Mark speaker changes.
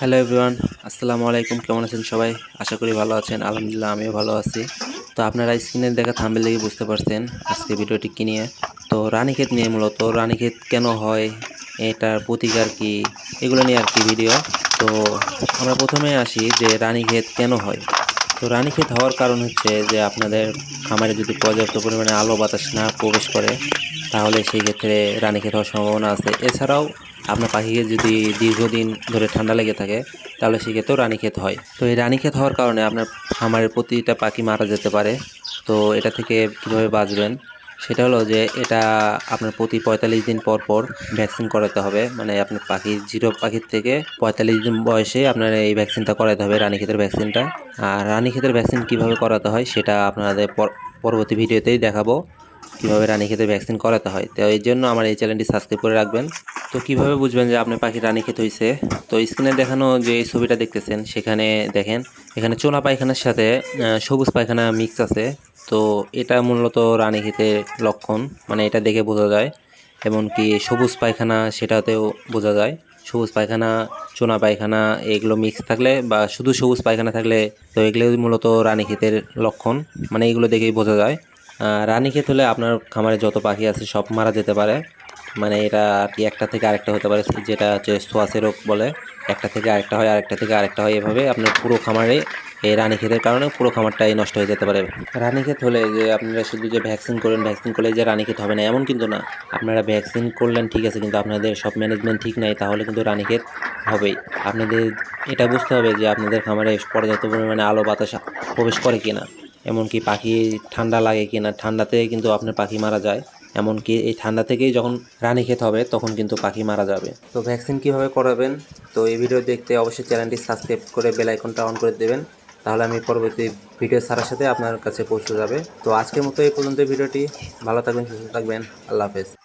Speaker 1: Hello everyone, আসসালামু আলাইকুম, কেমন আছেন সবাই? আশা করি ভালো আছেন, আলহামদুলিল্লাহ আমিও ভালো আছি। তো আপনারা স্ক্রিনে দেখা থাম্বেল দেখে বুঝতে পারছেন আজকে ভিডিওটি কি নিয়ে। তো রানীক্ষেত নিয়ে মূলত, রানীক্ষেত কেন হয়, এটার প্রতিকার কি, এগুলো নিয়ে আর কি ভিডিও। তো আমরা প্রথমে আসি যে রানীক্ষেত কেন হয়। তো রানীক্ষেত হওয়ার কারণ হচ্ছে যে আপনাদের খামারে যদি পর্যাপ্ত পরিমাণে আলো বাতাস না প্রবেশ করে, তাহলে সেই ক্ষেত্রে রানীক্ষেত হওয়ার সম্ভাবনা আছে। এছাড়াও আপনার পাখিকে যদি দীর্ঘদিন ধরে ঠান্ডা লেগে থাকে, তাহলে সেক্ষেত্রেও রানীক্ষেত হয়। তো এই রানীক্ষেত হওয়ার কারণে আপনার খামারের প্রতিটা পাখি মারা যেতে পারে। তো এটা থেকে কীভাবে বাঁচবেন? সেটা হলো যে এটা আপনার প্রতি পঁয়তাল্লিশ দিন পর পর ভ্যাকসিন করাতে হবে। মানে আপনার পাখি জিরো পাখির থেকে পঁয়তাল্লিশ দিন বয়সে আপনার এই ভ্যাকসিনটা করাতে হবে, রানীক্ষেতের ভ্যাকসিনটা। আর রানীক্ষেতের ভ্যাকসিন কীভাবে করাতে হয়, সেটা আপনাদের পর- পরবর্তী ভিডিওতেই দেখাবো। কীভাবে রানীক্ষেতের ভ্যাকসিন করাতে হয়? তো এই জন্য আমার এই চ্যানেলটি সাবস্ক্রাইব করে রাখবেন। তো কীভাবে বুঝবেন যে আপনার পাখি রানীক্ষেত হয়েছে তো স্ক্রিনে দেখানো যে এই ছবিটা দেখতেছেন, সেখানে দেখেন, এখানে চোনা পায়খানার সাথে সবুজ পায়খানা মিক্স আছে। তো এটা মূলত রানীক্ষেতের লক্ষণ মানে এটা দেখে বোঝা যায়। এমনকি সবুজ পায়খানা, সেটাতেও বোঝা যায়। সবুজ পায়খানা চোনা পায়খানা, এগুলো মিক্স থাকলে বা শুধু সবুজ পায়খানা থাকলে, তো এগুলো মূলত রানীক্ষেতের লক্ষণ। মানে এগুলো দেখেই বোঝা যায়। রানীক্ষেত হলে আপনার খামারে যত পাখি আছে সব মারা যেতে পারে। মানে এটা কি একটা থেকে আরেকটা হতে পারে যেটা হচ্ছে সোয়াসে রোগ বলে। একটা থেকে আরেকটা হয়, আরেকটা থেকে আরেকটা হয়, এভাবে আপনার পুরো খামারে এই রানী রানীক্ষেতের কারণে পুরো খামারটাই নষ্ট হয়ে যেতে পারে। রানী রানীক্ষেত হলে যে আপনারা শুধু যে ভ্যাকসিন করলেন ভ্যাকসিন করলে যে রানী রানীক্ষেত হবে না, এমন কিন্তু না। আপনারা ভ্যাকসিন করলেন, ঠিক আছে, কিন্তু আপনাদের সব ম্যানেজমেন্ট ঠিক নাই, তাহলে কিন্তু রানী রানীক্ষেত হবেই। আপনাদের, এটা বুঝতে হবে যে আপনাদের খামারে পর্যাপ্ত পরিমাণে আলো বাতাস প্রবেশ করে কিনা। এমনকি পাখি ঠান্ডা লাগে কি না ঠান্ডাতে কিন্তু আপনার পাখি মারা যায়। এমনকি এই ঠান্ডা থেকেই যখন রানি খেতে হবে, তখন কিন্তু পাখি মারা যাবে। তো ভ্যাকসিন কীভাবে করাবেন? তো এই ভিডিও দেখতে অবশ্যই চ্যানেলটি সাবস্ক্রাইব করে বেল আইকনটা অন করে দেবেন। তাহলে আমি পরবর্তী ভিডিও ছাড়ার সাথে আপনার কাছে পৌঁছে যাবে। তো আজকের মতো এই পর্যন্ত ভিডিওটি। ভালো থাকবেন, সুস্থ থাকবেন। আল্লাহ হাফেজ।